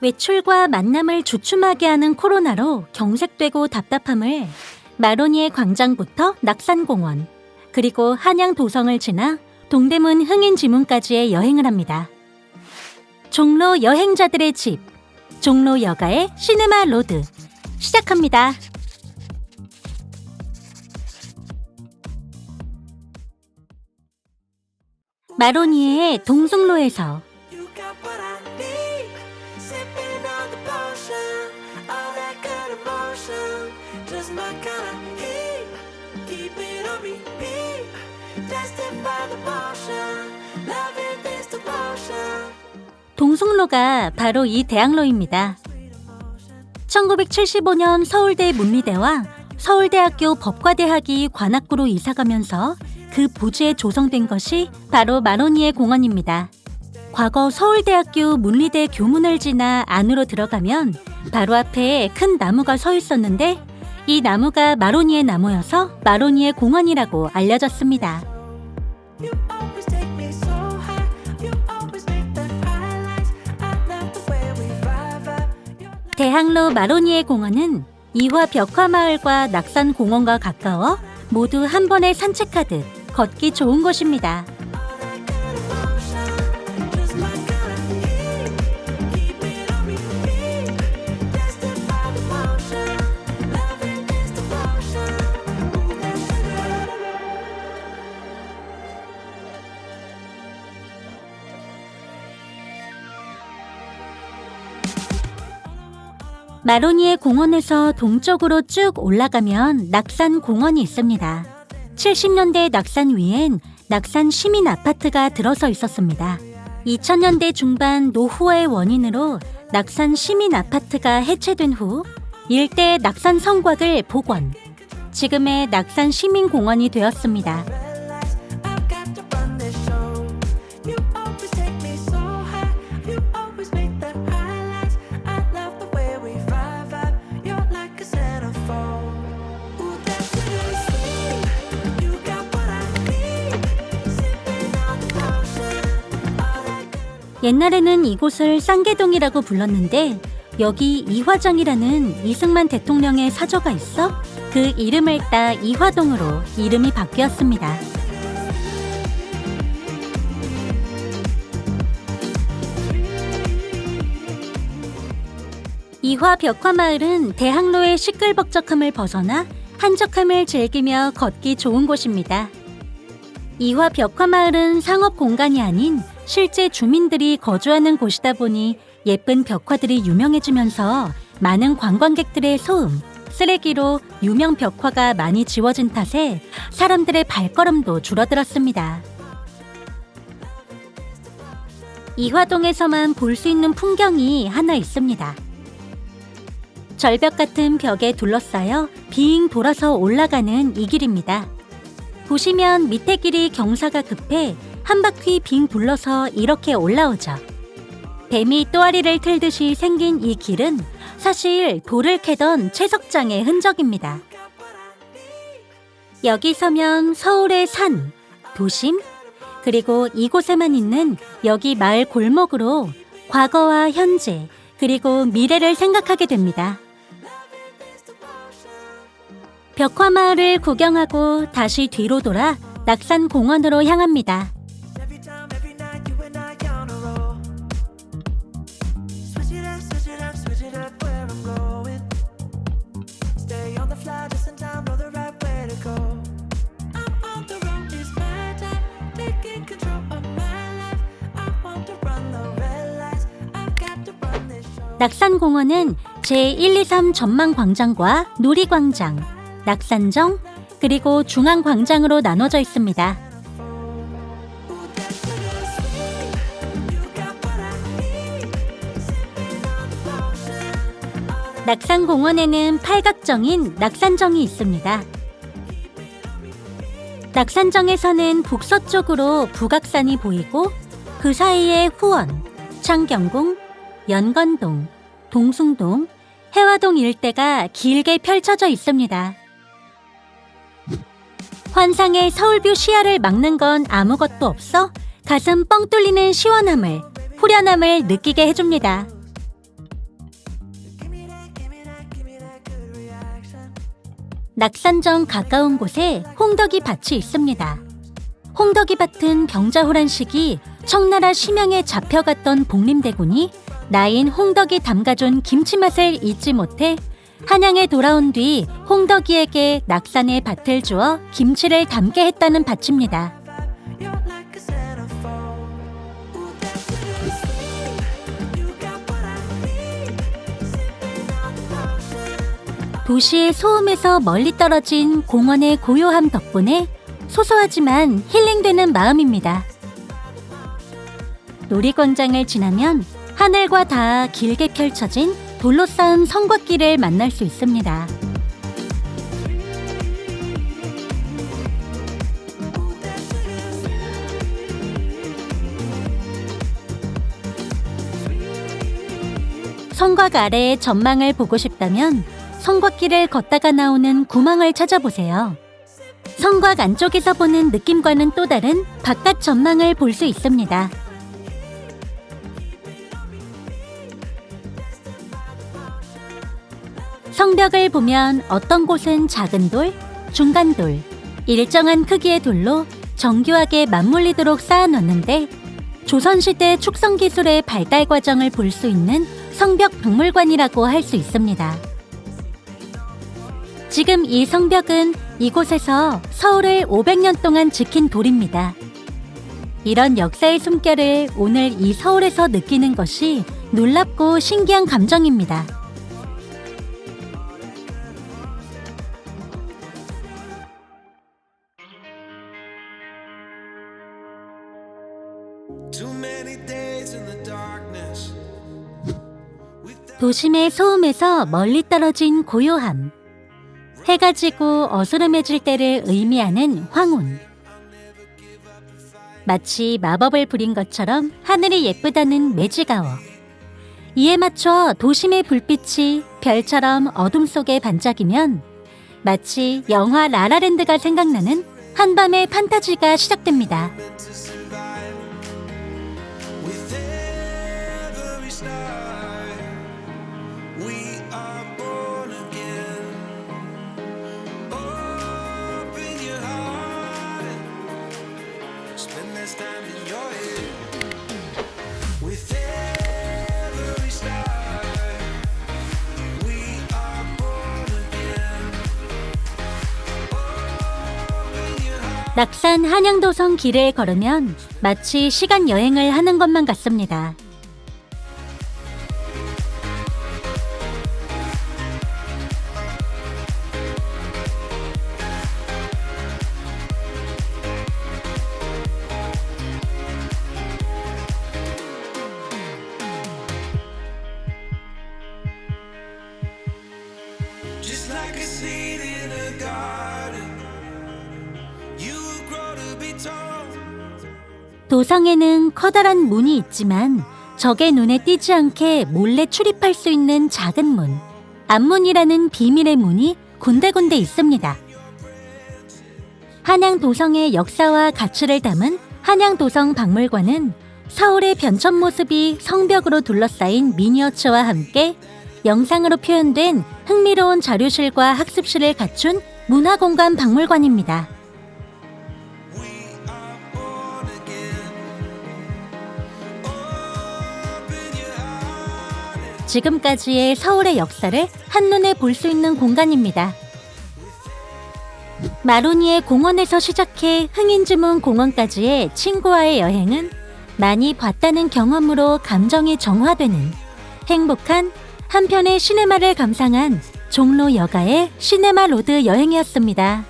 외출과 만남을 주춤하게 하는 코로나로 경색되고 답답함을 마로니에 광장부터 낙산공원, 그리고 한양 도성을 지나 동대문 흥인지문까지의 여행을 합니다. 종로 여행자들의 집, 종로 여가의 시네마 로드 시작합니다. 마로니에의 동승로에서 Just my kind of heat. Keep it on repeat. Tested by the motion. Loving this devotion. 동승로가 바로 이 대학로입니다. 1975년 서울대 문리대와 서울대학교 법과대학이 관악구로 이사가면서 그 부지에 조성된 것이 바로 마로니에 공원입니다. 과거 서울대학교 문리대 교문을 지나 안으로 들어가면 바로 앞에 큰 나무가 서 있었는데 이 나무가 마로니에 나무여서 마로니에 공원이라고 알려졌습니다. 대학로 마로니에 공원은 이화 벽화마을과 낙산 공원과 가까워 모두 한 번에 산책하듯 걷기 좋은 곳입니다. 마로니에 공원에서 동쪽으로 쭉 올라가면 낙산 공원이 있습니다. 70년대 낙산 위엔 낙산 시민 아파트가 들어서 있었습니다. 2000년대 중반 노후화의 원인으로 낙산 시민 아파트가 해체된 후 일대 낙산 성곽을 복원. 지금의 낙산 시민공원이 되었습니다. 옛날에는 이곳을 쌍계동이라고 불렀는데 여기 이화정이라는 이승만 대통령의 사저가 있어 그 이름을 따 이화동으로 이름이 바뀌었습니다. 이화 벽화마을은 대학로의 시끌벅적함을 벗어나 한적함을 즐기며 걷기 좋은 곳입니다. 이화 벽화마을은 상업 공간이 아닌 실제 주민들이 거주하는 곳이다 보니 예쁜 벽화들이 유명해지면서 많은 관광객들의 소음, 쓰레기로 유명 벽화가 많이 지워진 탓에 사람들의 발걸음도 줄어들었습니다. 이화동에서만 볼 수 있는 풍경이 하나 있습니다. 절벽 같은 벽에 둘러싸여 빙 돌아서 올라가는 이 길입니다. 보시면 밑에 길이 경사가 급해 한 바퀴 빙 둘러서 이렇게 올라오죠. 뱀이 또아리를 틀듯이 생긴 이 길은 사실 돌을 캐던 채석장의 흔적입니다. 여기 서면 서울의 산, 도심, 그리고 이곳에만 있는 여기 마을 골목으로 과거와 현재, 그리고 미래를 생각하게 됩니다. 벽화마을을 구경하고 다시 뒤로 돌아 낙산 공원으로 향합니다. 낙산 공원은 제123 전망광장과 놀이광장, 낙산정, 그리고 중앙광장으로 나눠져 있습니다. Ooh, that sugar is sweet. You got what I need. Sipping on the potion. 낙산 공원에는 팔각정인 낙산정이 있습니다. 낙산정에서는 북서쪽으로 북악산이 보이고 그 사이에 후원, 창경궁, 연건동, 동숭동, 해화동 일대가 길게 펼쳐져 있습니다. 환상의 서울뷰 시야를 막는 건 아무것도 없어 가슴 뻥 뚫리는 시원함을, 후련함을 느끼게 해줍니다. 낙산정 가까운 곳에 홍덕이 밭이 있습니다. 홍덕이 밭은 경자호란식이 청나라 심양에 잡혀갔던 복림대군이 나인 홍덕이 담가준 김치 맛을 잊지 못해 한양에 돌아온 뒤 홍덕이에게 낙산의 밭을 주어 김치를 담게 했다는 밭입니다. 도시의 소음에서 멀리 떨어진 공원의 고요함 덕분에 소소하지만 힐링되는 마음입니다. 놀이광장을 지나면 하늘과 다 길게 펼쳐진 돌로 쌓은 성곽길을 만날 수 있습니다. 성곽 아래의 전망을 보고 싶다면 성곽길을 걷다가 나오는 구멍을 찾아보세요. 성곽 안쪽에서 보는 느낌과는 또 다른 바깥 전망을 볼 수 있습니다. 성벽을 보면 어떤 곳은 작은 돌, 중간 돌, 일정한 크기의 돌로 정교하게 맞물리도록 쌓아놓는데 조선시대 축성 기술의 발달 과정을 볼 수 있는 성벽 박물관이라고 할 수 있습니다. 지금 이 성벽은 이곳에서 서울을 500년 동안 지킨 돌입니다. 이런 역사의 숨결을 오늘 이 서울에서 느끼는 것이 놀랍고 신기한 감정입니다. 도심의 소음에서 멀리 떨어진 고요함. 해가 지고 어스름해질 때를 의미하는 황혼. 마치 마법을 부린 것처럼 하늘이 예쁘다는 매지가워. 이에 맞춰 도심의 불빛이 별처럼 어둠 속에 반짝이면 마치 영화 라라랜드가 생각나는 한밤의 판타지가 시작됩니다. 낙산 한양도성 길을 걸으면 마치 시간 여행을 하는 것만 같습니다. 도성에는 커다란 문이 있지만 적의 눈에 띄지 않게 몰래 출입할 수 있는 작은 문, 앞문이라는 비밀의 문이 군데군데 있습니다. 한양 도성의 역사와 가치를 담은 한양 도성 박물관은 서울의 변천 모습이 성벽으로 둘러싸인 미니어처와 함께 영상으로 표현된 흥미로운 자료실과 학습실을 갖춘 문화공간 박물관입니다. 지금까지의 서울의 역사를 한눈에 볼 수 있는 공간입니다. 마로니의 공원에서 시작해 흥인주문 공원까지의 친구와의 여행은 많이 봤다는 경험으로 감정이 정화되는 행복한 한편의 시네마를 감상한 종로 여가의 시네마 로드 여행이었습니다.